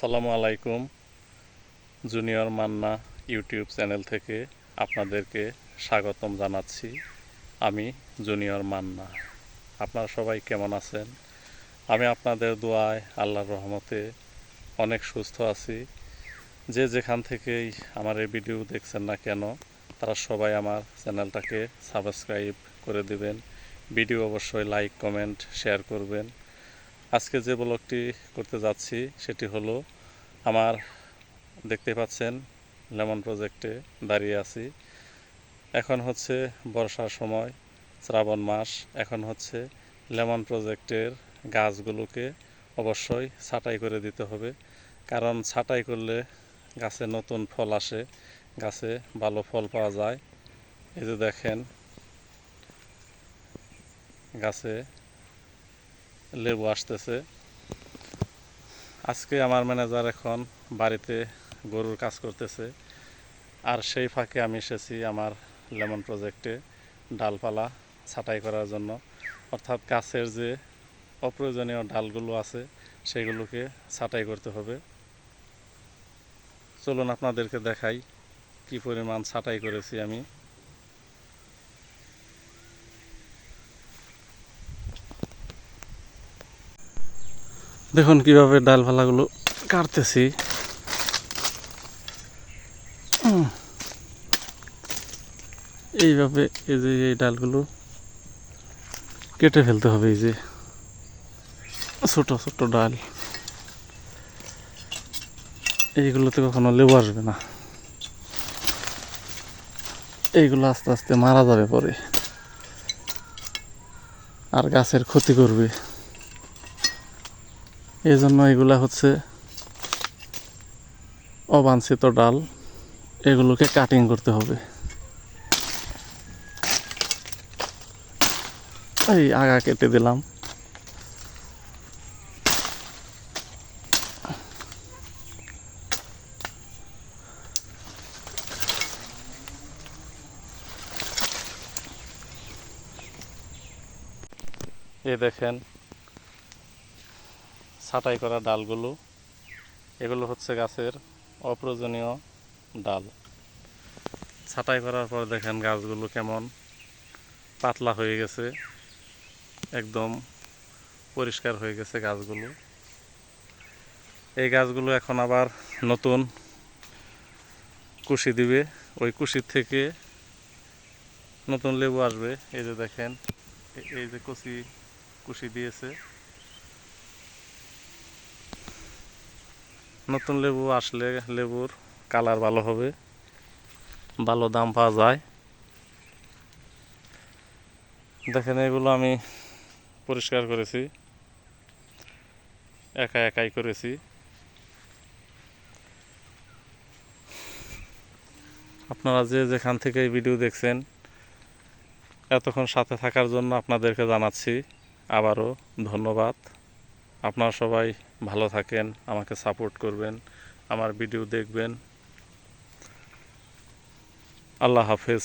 আসসালামু আলাইকুম, junior Manna YouTube channel থেকে আপনাদেরকে স্বাগতম জানাচ্ছি। আমি জুনিয়র মান্না। আপনারা সবাই কেমন আছেন? আমি আপনাদের দোয়ায় আল্লাহর রহমতে অনেক সুস্থ আছি। যে যেখান থেকেই আমার এই ভিডিও দেখছেন না কেন, তারা সবাই আমার চ্যানেলটাকে সাবস্ক্রাইব করে দিবেন। ভিডিও অবশ্যই লাইক, কমেন্ট, শেয়ার করবেন। আজকে যে ব্লগটি করতে যাচ্ছি সেটি হলো আমার দেখতে পাচ্ছেন, লেমন প্রজেক্টে দাঁড়িয়ে আছি। এখন হচ্ছে বর্ষার সময়, শ্রাবণ মাস, এখন হচ্ছে লেমন প্রজেক্টের গাছগুলোকে অবশ্যই ছাঁটাই করে দিতে হবে। কারণ ছাঁটাই করলে গাছে নতুন ফল আসে, গাছে ভালো ফল পাওয়া যায়। এই যে দেখেন, গাছে লেবু আসতেছে। আজকে আমার ম্যানেজার এখন বাড়িতে গরুর কাজ করতেছে। আর সেই ফাঁকে আমি এসেছি আমার লেমন প্রজেক্টে ডালপালা ছাঁটাই করার জন্য। অর্থাৎ গাছের যে অপ্রয়োজনীয় ডালগুলো আছে, সেগুলোকে ছাঁটাই করতে হবে। চলুন আপনাদেরকে দেখাই কি পরিমাণ ছাঁটাই করেছি আমি। দেখুন কীভাবে ডালপালাগুলো কাটতেছি। এইভাবে এই যে এই ডালগুলো কেটে ফেলতে হবে, এই যে ছোট ছোট ডাল। এইগুলোতে কখনো লেবু আসবে না। এইগুলো আস্তে আস্তে মারা যাবে পরে। আর গাছের ক্ষতি করবে। এই জন্য এগুলা হচ্ছে অবাঞ্ছিত ডাল। এগুলোকে কাটিং করতে হবে। এই আগা কেটে দিলাম। এ দেখেন ছাঁটাই করা ডালগুলো। এগুলো হচ্ছে গাছের অপ্রয়োজনীয় ডাল। ছাঁটাই করার পর দেখেন গাছগুলো কেমন পাতলা হয়ে গেছে। একদম পরিষ্কার হয়ে গেছে গাছগুলো। এই গাছগুলো এখন আবার নতুন কুশি দিবে। ওই কুশির থেকে নতুন লেবু আসবে। এই যে দেখেন এই যে কুচি কুশি দিয়েছে। নতুন লেবু আসলে লেবুর কালার ভালো হবে, ভালো দাম পাওয়া যায়। দেখেন, এগুলো আমি পরিষ্কার করেছি, একা একাই করেছি। আপনারা যে যেখান থেকে ভিডিও দেখছেন, এতক্ষণ সাথে থাকার জন্য আপনাদেরকে জানাচ্ছি, আবারও ধন্যবাদ। আপনারা সবাই ভালো থাকেন আমাকে সাপোর্ট করবেন আমার ভিডিও দেখবেন। আল্লাহ হাফেজ।